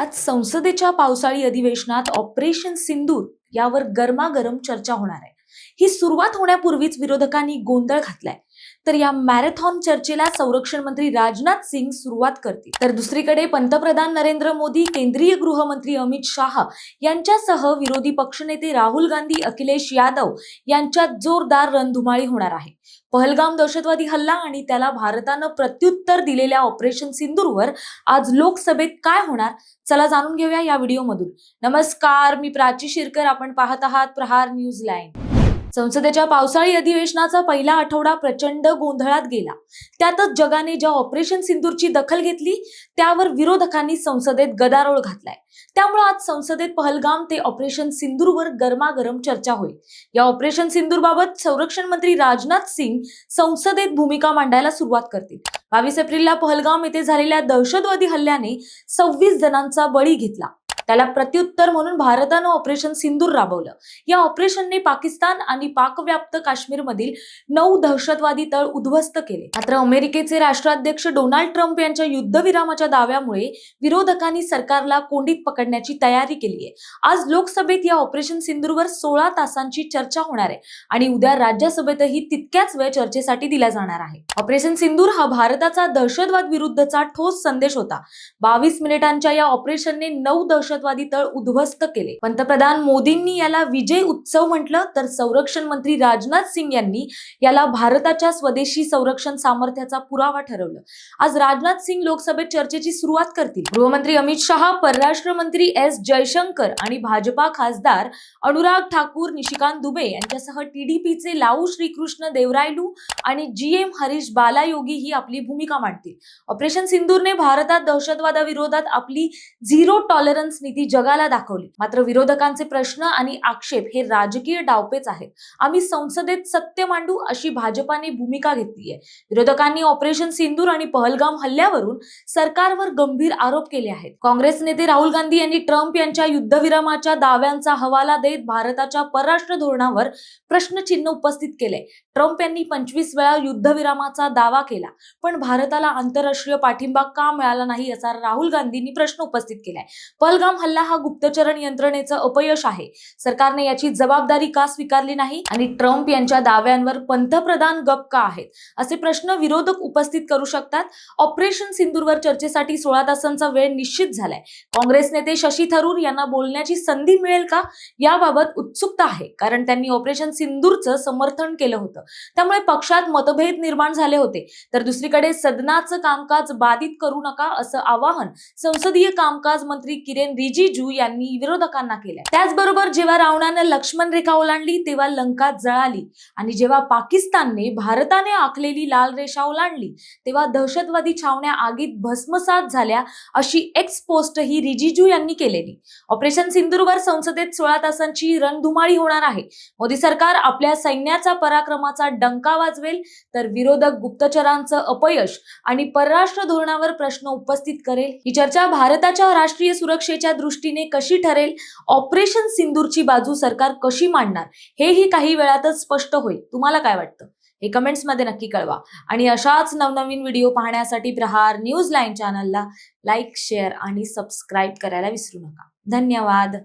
आज संसदेच्या पावसाळी अधिवेशनात ऑपरेशन सिंदूर यावर गरमागरम चर्चा होणार आहे. ही सुरुवात होण्यापूर्वीच विरोधकांनी गोंधळ घातलाय. तर या मॅरेथॉन चर्चेला संरक्षण मंत्री राजनाथ सिंग सुरुवात करतील. तर दुसरीकडे पंतप्रधान नरेंद्र मोदी केंद्रीय गृहमंत्री अमित शाह यांच्यासह विरोधी पक्षनेते राहुल गांधी अखिलेश यादव यांच्यात जोरदार रणधुमाळी होणार आहे. पहलगाम दहशतवादी हल्ला आणि त्याला भारतानं प्रत्युत्तर दिलेल्या ऑपरेशन सिंदूरवर आज लोकसभेत काय होणार? चला जाणून घेऊया या व्हिडिओमधून. नमस्कार मी प्राची शिरकर. आपण पाहत आहात प्रहार न्यूज लाईन. संसदेच्या पावसाळी अधिवेशनाचा पहिला आठवडा प्रचंड गोंधळात गेला. त्यातच जगाने ज्या ऑपरेशन सिंदूरची दखल घेतली त्यावर विरोधकांनी संसदेत गदारोळ घातलाय. त्यामुळे आज संसदेत पहलगाम ते ऑपरेशन सिंदूरवर गरमागरम चर्चा होईल. या ऑपरेशन सिंदूरबाबत संरक्षण मंत्री राजनाथ सिंग संसदेत भूमिका मांडायला सुरुवात करतील. बावीस एप्रिलला पहलगाम येथे झालेल्या दहशतवादी हल्ल्याने सव्वीस जणांचा बळी घेतला. त्याला प्रत्युत्तर म्हणून भारतानं ऑपरेशन सिंदूर राबवलं. या ऑपरेशनने पाकिस्तान आणि पाकव्याप्त काश्मीरमधील नऊ दहशतवादी तळ उद्ध्वस्त केले. मात्र अमेरिकेचे राष्ट्राध्यक्ष डोनाल्ड ट्रम्प यांच्या युद्धविरामाच्या दाव्यामुळे विरोधकांनी सरकारला कोंडीत पकडण्याची तयारी केली आहे आज लोकसभेत या ऑपरेशन सिंदूरवर सोळा तासांची चर्चा होणार आहे आणि उद्या राज्यसभेतही तितक्याच वेळ चर्चेसाठी दिला जाणार आहे. ऑपरेशन सिंदूर हा भारताचा दहशतवाद विरुद्धचा ठोस संदेश होता. बावीस मिनिटांच्या या ऑपरेशनने नऊ दहशत दहशतवादी तळ उद्ध्वस्त केले. पंतप्रधान मोदींनी याला विजय उत्सव म्हटलं तर संरक्षण मंत्री राजनाथ सिंग यांनी याला भारताच्या स्वदेशी संरक्षण सामर्थ्याचा पुरावा ठरवलं. आज राजनाथ सिंग लोकसभेत चर्चेची सुरुवात करतील. गृहमंत्री अमित शहा परराष्ट्र मंत्री एस जयशंकर आणि भाजपा खासदार अनुराग ठाकूर निशिकांत दुबे यांच्यासह टीडीपीचे लाऊ श्रीकृष्ण देवरायलू आणि जी एम हरीश बालायोगी ही आपली भूमिका मांडतील. ऑपरेशन सिंदूरने भारतात दहशतवादाविरोधात आपली झिरो टॉलरन्स स्थिती जगाला दाखवली. मात्र विरोधकांचे प्रश्न आणि आक्षेप हे राजकीय डावपेच आहेत. आम्ही संसदेत सत्य मांडू अशी भाजपाने भूमिका घेतली आहे विरोधकांनी ऑपरेशन सिंदूर आणि पहलगाम हल्ल्यावरून सरकारवर गंभीर आरोप केले आहेत. काँग्रेस नेते राहुल गांधी यांनी ट्रम्प यांच्या युद्धविरामाच्या दाव्यांचा हवाला देत भारताच्या परराष्ट्र धोरणावर प्रश्नचिन्ह उपस्थित केले. ट्रम्प यांनी पंचवीस वेळा युद्धविरामाचा दावा केला पण भारताला आंतरराष्ट्रीय पाठिंबा का मिळाला नाही असा राहुल गांधींनी प्रश्न उपस्थित केलाय. पहलगाम हल्ला हा गुप्तचरण यंत्रणेचं अपयश आहे. सरकारने याची जबाबदारी का स्वीकारली नाही? आणि ट्रम्प यांच्या दाव्यांवर पंतप्रधान गप का आहेत? असे प्रश्न विरोधक उपस्थित करू शकतात. ऑपरेशन सिंदूरवर चर्चेसाठी सोळा तासांचा वेळ निश्चित झालाय. काँग्रेस नेते शशी थरूर यांना बोलण्याची संधी मिळेल का? याबाबत उत्सुकता आहे कारण त्यांनी ऑपरेशन सिंदूरचं समर्थन केलं होतं. त्यामुळे पक्षात मतभेद निर्माण झाले होते. तर दुसरीकडे सदनाचं कामकाज बाधित करू नका असं आवाहन संसदीय कामकाज मंत्री किरेन रिजिजू यांनी विरोधकांना केल्या. त्याचबरोबर जेव्हा रावणानं लक्ष्मण रेखा ओलांडली तेव्हा लंका जळाली. आणि जेव्हा पाकिस्तानने भारताने आखलेली लाल रेषा ओलांडली तेव्हा दहशतवादी छावण्या आगीत भस्मसात झाल्या अशी एक्स पोस्ट ही रिजिजू यांनी केलेली. ऑपरेशन सिंदूरवर संसदेत सोळा तासांची रणधुमाळी होणार आहे. मोदी सरकार आपल्या सैन्याचा पराक्रमाचा डंका वाजवेल तर विरोधक गुप्तचरांचं अपयश आणि परराष्ट्र धोरणावर प्रश्न उपस्थित करेल. ही चर्चा भारताच्या राष्ट्रीय सुरक्षेच्या दृष्टीने कशी ठरेल? ऑपरेशन सिंदूरची बाजू सरकार कशी मांडणार? हेही काही वेळातच स्पष्ट होईल. तुम्हाला काय वाटतं? हे कमेंट्समध्ये नक्की कळवा. आणि अशाच नवनवीन व्हिडिओ पाहण्यासाठी प्रहार न्यूज लाईन चॅनलला लाईक शेअर आणि सबस्क्राईब करायला विसरू नका. धन्यवाद.